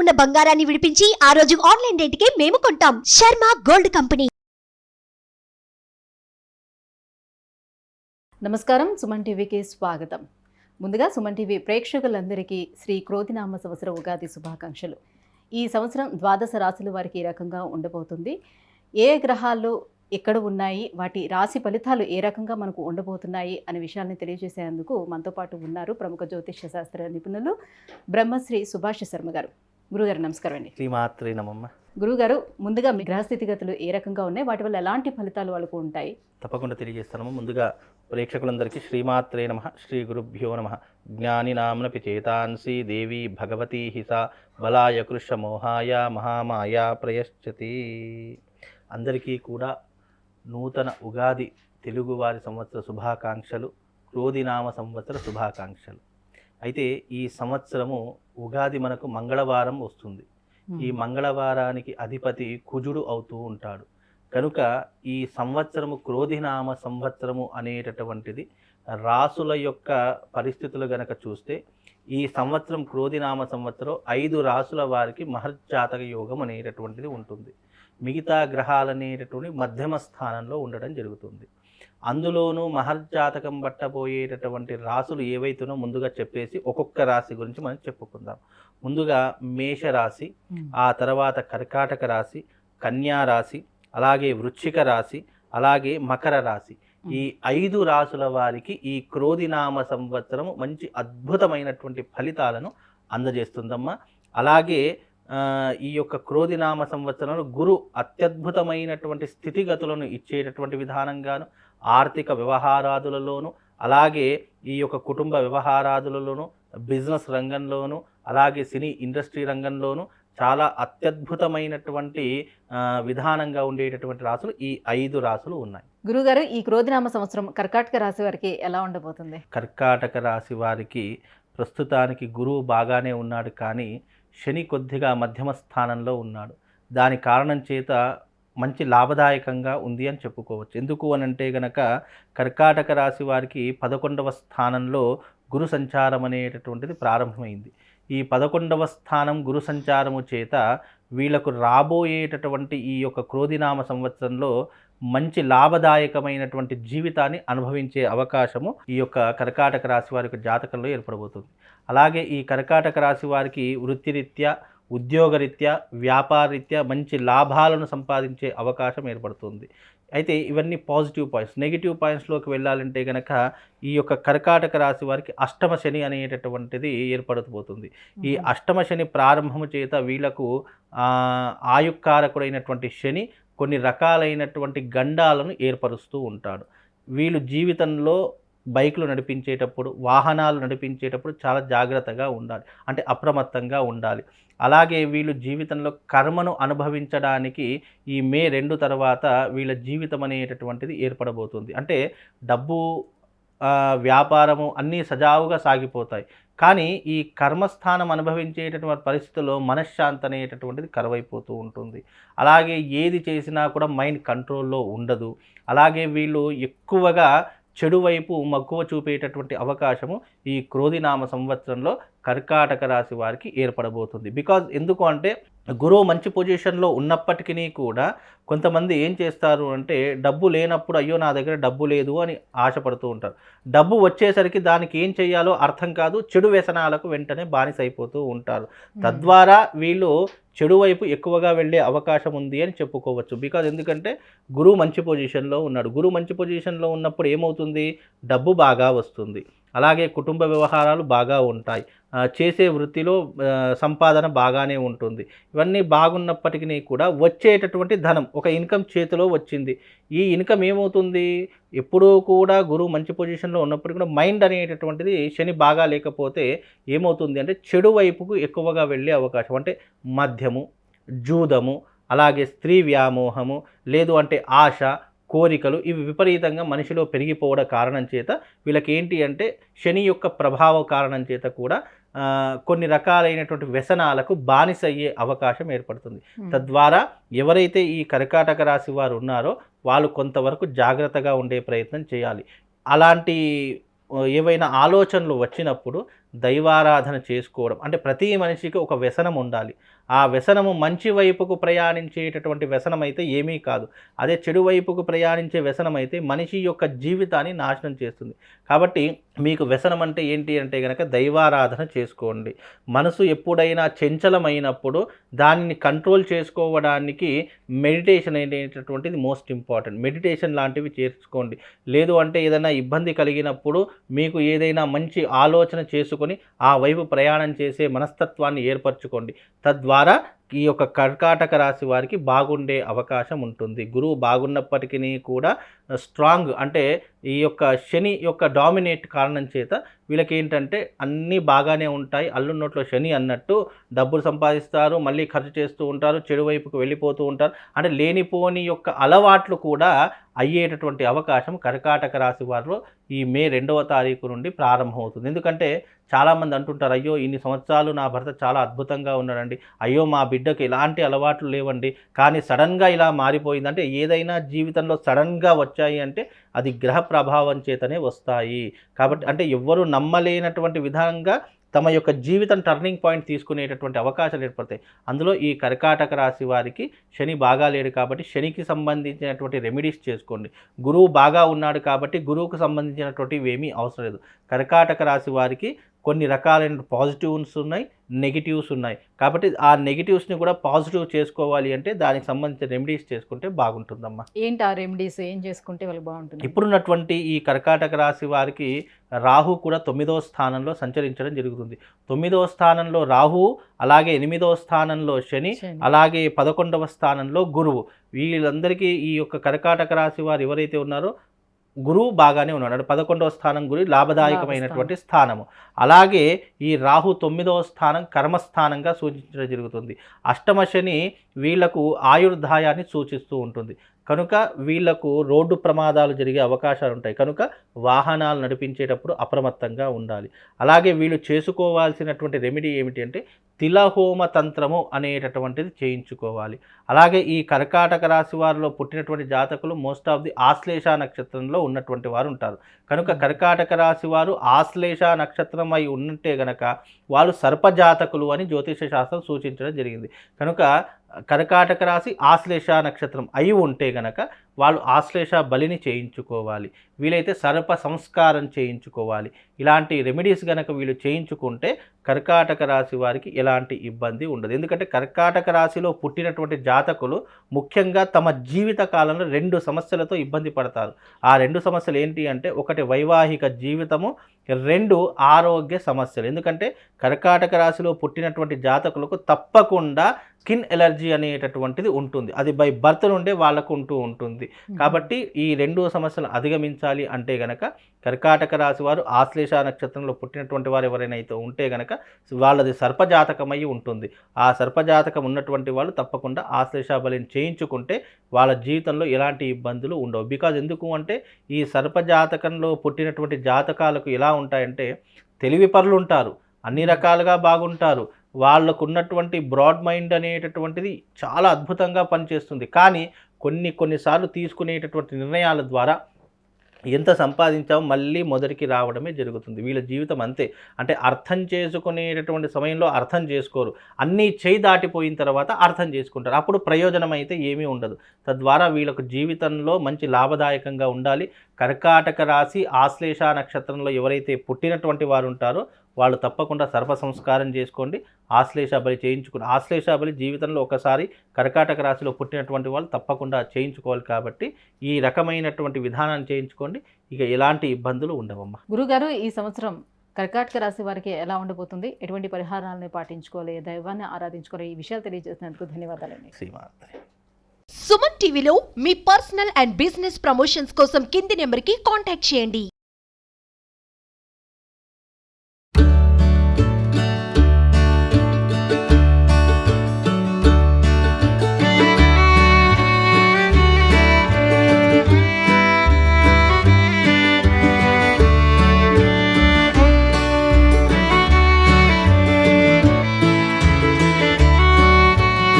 ఉన్న బంగారాన్ని విడిపించి ఆ రోజు ఆన్లైన్ రేటుకే మేము కొంటాం. Sharma gold company. నమస్కారం సుమన్ టీవీకి స్వాగతం. ముందుగా సుమన్ టీవీ ప్రేక్షకులందరికీ శ్రీ క్రోధినామ సంవత్సర ఉగాది శుభాకాంక్షలు. ఈ సంవత్సరం ద్వాదశ రాశుల వారికి ఈ రకంగా ఉండబోతుంది. ఏ గ్రహాలు ఎక్కడ ఉన్నాయి వాటి రాశి ఫలితాలు ఏ రకంగా మనకు ఉండబోతున్నాయి అనే విషయాన్ని తెలియజేసేందుకు మనతో పాటు ఉన్నారు ప్రముఖ జ్యోతిష్య శాస్త్ర నిపుణులు బ్రహ్మశ్రీ సుభాష్ శర్మ గారు. గురుగారు నమస్కారం అండి. శ్రీమాత్రే నమమ్మ గురుగారు ముందుగా మీ గ్రహస్థితిగతులు ఏ రకంగా ఉన్నాయి? వాటి వల్ల ఎలాంటి ఫలితాలు వాళ్ళకు ఉంటాయి? తప్పకుండా తెలియజేస్తాము ముందుగా ప్రేక్షకులందరికీ శ్రీమాత్రే నమ శ్రీ గురుభ్యో నమ. జ్ఞానినామ్నపి చేతాంసి దేవి భగవతి హిస బలాయ కృష మోహాయ మహామాయ ప్రయశ్చతి. అందరికీ కూడా నూతన ఉగాది తెలుగువారి సంవత్సర శుభాకాంక్షలు క్రోధినామ సంవత్సర శుభాకాంక్షలు. అయితే ఈ సంవత్సరము ఉగాది మనకు మంగళవారం వస్తుంది. ఈ మంగళవారానికి అధిపతి కుజుడు అవుతూ ఉంటాడు. కనుక ఈ సంవత్సరము క్రోధినామ సంవత్సరము అనేటటువంటిది రాసుల యొక్క పరిస్థితులు గనక చూస్తే ఈ సంవత్సరం క్రోధినామ సంవత్సరం ఐదు రాసుల వారికి మహర్జాతక యోగం అనేటటువంటిది ఉంటుంది. మిగతా గ్రహాలు అనేటటువంటి మధ్యమ స్థానంలో ఉండడం జరుగుతుంది. అందులోనూ మహర్జాతకం పట్టబోయేటటువంటి రాసులు ఏవైతునో ముందుగా చెప్పేసి ఒక్కొక్క రాశి గురించి మనం చెప్పుకుందాం. ముందుగా మేషరాశి ఆ తర్వాత కర్కాటక రాశి కన్యా రాశి అలాగే వృశ్చిక రాశి అలాగే మకర రాశి. ఈ ఐదు రాసుల వారికి ఈ క్రోధినామ సంవత్సరం మంచి అద్భుతమైనటువంటి ఫలితాలను అందజేస్తుందమ్మా. అలాగే ఈ యొక్క క్రోధినామ సంవత్సరంలో గురు అత్యద్భుతమైనటువంటి స్థితిగతులను ఇచ్చేటటువంటి విధానంగాను ఆర్థిక వ్యవహారాదులలోను అలాగే ఈ యొక్క కుటుంబ వ్యవహారాదులలోను బిజినెస్ రంగంలోను అలాగే సినీ ఇండస్ట్రీ రంగంలోను చాలా అత్యద్భుతమైనటువంటి విధానంగా ఉండేటటువంటి రాసులు ఈ ఐదు రాసులు ఉన్నాయి. గురుగారు ఈ క్రోధినామ సంవత్సరం కర్కాటక రాశి వారికి ఎలా ఉండబోతుంది? కర్కాటక రాశి వారికి ప్రస్తుతానికి గురువు బాగానే ఉన్నాడు కానీ శని కొద్దిగా మధ్యమ స్థానంలో ఉన్నాడు. దాని కారణం చేత మంచి లాభదాయకంగా ఉంది అని చెప్పుకోవచ్చు. ఎందుకు అని అంటే గనక కర్కాటక రాశి వారికి పదకొండవ స్థానంలో గురు సంచారం అనేటటువంటిది ప్రారంభమైంది. ఈ పదకొండవ స్థానం గురు సంచారము చేత వీళ్ళకు రాబోయేటటువంటి ఈ యొక్క క్రోధినామ సంవత్సరంలో మంచి లాభదాయకమైనటువంటి జీవితాన్ని అనుభవించే అవకాశము ఈ యొక్క కర్కాటక రాశి వారి యొక్క జాతకంలో ఏర్పడబోతుంది. అలాగే ఈ కర్కాటక రాశి వారికి వృత్తిరీత్యా ఉద్యోగరీత్యా వ్యాపారరీత్యా మంచి లాభాలను సంపాదించే అవకాశం ఏర్పడుతుంది. అయితే ఇవన్నీ పాజిటివ్ పాయింట్స్. నెగిటివ్ పాయింట్స్లోకి వెళ్ళాలంటే కనుక ఈ యొక్క కర్కాటక రాశి వారికి అష్టమ శని అనేటటువంటిది ఏర్పడబోతుంది. ఈ అష్టమ శని ప్రారంభము చేత వీళ్ళకు ఆ, ఆయుక్కారకుడైనటువంటి శని కొన్ని రకాలైనటువంటి గండాలను ఏర్పరుస్తూ ఉంటాడు. వీళ్ళు జీవితంలో బైకులు నడిపించేటప్పుడు వాహనాలు నడిపించేటప్పుడు చాలా జాగ్రత్తగా ఉండాలి. అంటే అప్రమత్తంగా ఉండాలి. అలాగే వీళ్ళు జీవితంలో కర్మను అనుభవించడానికి ఈ మే రెండు తర్వాత వీళ్ళ జీవితం అనేటటువంటిది ఏర్పడబోతుంది. అంటే డబ్బు వ్యాపారము అన్నీ సజావుగా సాగిపోతాయి. కానీ ఈ కర్మస్థానం అనుభవించేటటువంటి పరిస్థితుల్లో మనశ్శాంతి అనేటటువంటిది కరువైపోతూ ఉంటుంది. అలాగే ఏది చేసినా కూడా మైండ్ కంట్రోల్లో ఉండదు. అలాగే వీళ్ళు ఎక్కువగా చెడు వైపు మక్కువ చూపేటటువంటి అవకాశము ఈ క్రోధినామ సంవత్సరంలో కర్కాటక రాశి వారికి ఏర్పడబోతుంది. బికాజ్ ఎందుకు అంటే గురువు మంచి పొజిషన్లో ఉన్నప్పటికీ కూడా కొంతమంది ఏం చేస్తారు అంటే డబ్బు లేనప్పుడు అయ్యో నా దగ్గర డబ్బు లేదు అని ఆశపడుతూ ఉంటారు. డబ్బు వచ్చేసరికి దానికి ఏం చేయాలో అర్థం కాదు చెడు వ్యసనాలకు వెంటనే బానిస అయిపోతూ ఉంటారు తద్వారా వీళ్ళు చెడు వైపు ఎక్కువగా వెళ్ళే అవకాశం ఉంది అని చెప్పుకోవచ్చు. బికాజ్ ఎందుకంటే గురువు మంచి పొజిషన్లో ఉన్నాడు. గురువు మంచి పొజిషన్లో ఉన్నప్పుడు ఏమవుతుంది? డబ్బు బాగా వస్తుంది. అలాగే కుటుంబ వ్యవహారాలు బాగా ఉంటాయి. చేసే వృత్తిలో సంపాదన బాగానే ఉంటుంది. ఇవన్నీ బాగున్నప్పటికీ కూడా వచ్చేటటువంటి ధనం ఒక ఇన్కమ్ చేతిలో వచ్చింది. ఈ ఇన్కమ్ ఏమవుతుంది? ఎప్పుడూ కూడా గురువు మంచి పొజిషన్లో ఉన్నప్పటికీ కూడా మైండ్ అనేటటువంటిది శని బాగా లేకపోతే ఏమవుతుంది అంటే చెడు వైపుకు ఎక్కువగా వెళ్ళే అవకాశం అంటే మద్యము జూదము అలాగే స్త్రీ వ్యామోహము లేదు అంటే ఆశ కోరికలు ఇవి విపరీతంగా మనిషిలో పెరిగిపోవడం కారణం చేత వీళ్ళకి ఏంటి అంటే శని యొక్క ప్రభావ కారణం చేత కూడా కొన్ని రకాలైనటువంటి వ్యసనాలకు బానిస అయ్యే అవకాశం ఏర్పడుతుంది. తద్వారా ఎవరైతే ఈ కర్కాటక రాశి వారు ఉన్నారో వాళ్ళు కొంతవరకు జాగ్రత్తగా ఉండే ప్రయత్నం చేయాలి. అలాంటి ఏవైనా ఆలోచనలు వచ్చినప్పుడు దైవారాధన చేసుకోవడం అంటే ప్రతి మనిషికి ఒక వ్యసనం ఉండాలి. ఆ వ్యసనము మంచి వైపుకు ప్రయాణించేటటువంటి వ్యసనం అయితే ఏమీ కాదు. అదే చెడు వైపుకు ప్రయాణించే వ్యసనం అయితే మనిషి యొక్క జీవితాన్ని నాశనం చేస్తుంది. కాబట్టి మీకు వ్యసనం అంటే ఏంటి అంటే కనుక దైవారాధన చేసుకోండి. మనసు ఎప్పుడైనా చంచలమైనప్పుడు దానిని కంట్రోల్ చేసుకోవడానికి మెడిటేషన్ అనేటటువంటిది మోస్ట్ ఇంపార్టెంట్. మెడిటేషన్ లాంటివి చేసుకోండి. లేదు అంటే ఏదైనా ఇబ్బంది కలిగినప్పుడు మీకు ఏదైనా మంచి ఆలోచన చేసుకొని ఆ వైపు ప్రయాణం చేసే మనస్తత్వాన్ని ఏర్పరచుకోండి. తద్వారా ద్వారా ఈ యొక్క కర్కాటక రాశి వారికి బాగుండే అవకాశం ఉంటుంది. గురువు బాగున్నప్పటికీ కూడా స్ట్రాంగ్ అంటే ఈ యొక్క శని యొక్క డామినేట్ కారణం చేత వీళ్ళకి ఏంటంటే అన్నీ బాగానే ఉంటాయి. అల్లున్నోట్లో శని అన్నట్టు డబ్బులు సంపాదిస్తారు మళ్ళీ ఖర్చు చేస్తూ ఉంటారు చెడు వైపుకు వెళ్ళిపోతూ ఉంటారు. అంటే లేనిపోని యొక్క అలవాట్లు కూడా అయ్యేటటువంటి అవకాశం కర్కాటక రాశి వారిలో ఈ మే రెండవ తారీఖు నుండి ప్రారంభమవుతుంది. ఎందుకంటే చాలామంది అంటుంటారు అయ్యో ఇన్ని సంవత్సరాలు నా భర్త చాలా అద్భుతంగా ఉన్నాడండి. అయ్యో మా బిడ్డకు ఎలాంటి అలవాట్లు లేవండి. కానీ సడన్గా ఇలా మారిపోయిందంటే ఏదైనా జీవితంలో సడన్గా వచ్చాయి అంటే అది గ్రహ ప్రభావం చేతనే వస్తాయి. కాబట్టి అంటే ఎవ్వరూ నమ్మలేనటువంటి విధంగా తమ యొక్క జీవితం టర్నింగ్ పాయింట్ తీసుకునేటటువంటి అవకాశాలు ఏర్పడతాయి. అందులో ఈ కర్కాటక రాశి వారికి శని బాగా లేడు కాబట్టి శనికి సంబంధించినటువంటి రెమెడీస్ చేసుకోండి. గురువు బాగా ఉన్నాడు కాబట్టి గురువుకు సంబంధించినటువంటివి ఏమీ అవసరం లేదు. కర్కాటక రాశి వారికి కొన్ని రకాలైన పాజిటివ్స్ ఉన్నాయి నెగిటివ్స్ ఉన్నాయి. కాబట్టి ఆ నెగిటివ్స్ని కూడా పాజిటివ్ చేసుకోవాలి అంటే దానికి సంబంధించిన రెమెడీస్ చేసుకుంటే బాగుంటుందమ్మా. ఏంటి ఆ రెమెడీస్? ఏం చేసుకుంటే వాళ్ళకి బాగుంటుంది? ఇప్పుడున్నటువంటి ఈ కర్కాటక రాశి వారికి రాహు కూడా తొమ్మిదవ స్థానంలో సంచరించడం జరుగుతుంది. తొమ్మిదవ స్థానంలో రాహు అలాగే ఎనిమిదవ స్థానంలో శని శని. అలాగే పదకొండవ స్థానంలో గురువు. వీళ్ళందరికీ ఈ యొక్క కర్కాటక రాశి వారు ఎవరైతే ఉన్నారో గురువు బాగానే ఉన్నాడు. అంటే పదకొండవ స్థానం గురి లాభదాయకమైనటువంటి స్థానము. అలాగే ఈ రాహు తొమ్మిదవ స్థానం కర్మస్థానంగా సూచించడం జరుగుతుంది. అష్టమ శని వీళ్ళకు ఆయుర్దాయాన్ని సూచిస్తూ ఉంటుంది. కనుక వీళ్ళకు రోడ్డు ప్రమాదాలు జరిగే అవకాశాలు ఉంటాయి. కనుక వాహనాలు నడిపించేటప్పుడు అప్రమత్తంగా ఉండాలి. అలాగే వీళ్ళు చేసుకోవాల్సినటువంటి రెమెడీ ఏమిటి అంటే తిలహోమ తంత్రము అనేటటువంటిది చేయించుకోవాలి. అలాగే ఈ కర్కాటక రాశి వారిలో పుట్టినటువంటి జాతకులు మోస్ట్ ఆఫ్ ది ఆశ్లేష నక్షత్రంలో ఉన్నటువంటి వారు ఉంటారు. కనుక కర్కాటక రాశి వారు ఆశ్లేష నక్షత్రం అయి ఉన్నట్టే గనక వాళ్ళు సర్పజాతకులు అని జ్యోతిష శాస్త్రం సూచించడం జరిగింది. కనుక కర్కాటక రాశి ఆశ్లేష నక్షత్రం అయి ఉంటే గనక వాళ్ళు ఆశ్లేష బలిని చేయించుకోవాలి. వీలైతే సర్ప సంస్కారం చేయించుకోవాలి. ఇలాంటి రెమెడీస్ గనక వీళ్ళు చేయించుకుంటే కర్కాటక రాశి వారికి ఎలాంటి ఇబ్బంది ఉండదు. ఎందుకంటే కర్కాటక రాశిలో పుట్టినటువంటి జాతకులు ముఖ్యంగా తమ జీవిత కాలంలో రెండు సమస్యలతో ఇబ్బంది పడతారు. ఆ రెండు సమస్యలు ఏంటి అంటే ఒకటి వైవాహిక జీవితము రెండు ఆరోగ్య సమస్యలు. ఎందుకంటే కర్కాటక రాశిలో పుట్టినటువంటి జాతకులకు తప్పకుండా స్కిన్ ఎలర్జీ అనేటటువంటిది ఉంటుంది. అది బై బర్త్ నుండే వాళ్ళకు ఉంటూ ఉంటుంది కాబట్టి ఈ రెండు సమస్యలు అధిగమించాలి అంటే గనక కర్కాటక రాశి వారు ఆశ్లేష నక్షత్రంలో పుట్టినటువంటి వారు ఎవరైనా అయితే ఉంటే గనక వాళ్ళది సర్పజాతకమై ఉంటుంది. ఆ సర్పజాతకం ఉన్నటువంటి వాళ్ళు తప్పకుండా ఆశ్లేష బలిని చేయించుకుంటే వాళ్ళ జీవితంలో ఎలాంటి ఇబ్బందులు ఉండవు. బికాజ్ ఎందుకు అంటే ఈ సర్పజాతకంలో పుట్టినటువంటి జాతకాలకు ఎలా ఉంటాయంటే తెలివి పరులు ఉంటారు. అన్ని రకాలుగా బాగుంటారు. వాళ్ళకు ఉన్నటువంటి బ్రాడ్ మైండ్ అనేటటువంటిది చాలా అద్భుతంగా పనిచేస్తుంది. కానీ కొన్ని కొన్నిసార్లు తీసుకునేటటువంటి నిర్ణయాల ద్వారా ఎంత సంపాదించామో మళ్ళీ మొదటికి రావడమే జరుగుతుంది. వీళ్ళ జీవితం అంతే. అంటే అర్థం చేసుకునేటటువంటి సమయంలో అర్థం చేసుకోరు. అన్నీ చేయి దాటిపోయిన తర్వాత అర్థం చేసుకుంటారు. అప్పుడు ప్రయోజనం అయితే ఏమీ ఉండదు. తద్వారా వీళ్ళకు జీవితంలో మంచి లాభదాయకంగా ఉండాలి. కర్కాటక రాశి ఆశ్లేష నక్షత్రంలో ఎవరైతే పుట్టినటువంటి వారు ఉంటారో వాళ్ళు తప్పకుండా సర్ప సంస్కారం చేసుకోండి ఆశ్లేష బలి చేయించుకుని ఆశ్లేష బలి జీవితంలో ఒకసారి కర్కాటక రాశిలో పుట్టినటువంటి వాళ్ళు తప్పకుండా చేయించుకోవాలి కాబట్టి ఈ రకమైనటువంటి విధానాన్ని చేయించుకోండి. ఇక ఎలాంటి ఇబ్బందులు ఉండవమ్మా. గురుగారు ఈ సంవత్సరం కర్కాటక రాశి వారికి ఎలా ఉండబోతుంది? ఎటువంటి పరిహారాలను పాటించుకోవాలి దైవాన్ని ఆరాధించుకోవాలి ఈ విషయాలు తెలియజేసినందుకు ధన్యవాదాలండి. సుమన్ టీవీలో మీ పర్సనల్ అండ్ బిజినెస్ ప్రమోషన్స్ కోసం కింది నెంబర్కి కాంటాక్ట్ చేయండి.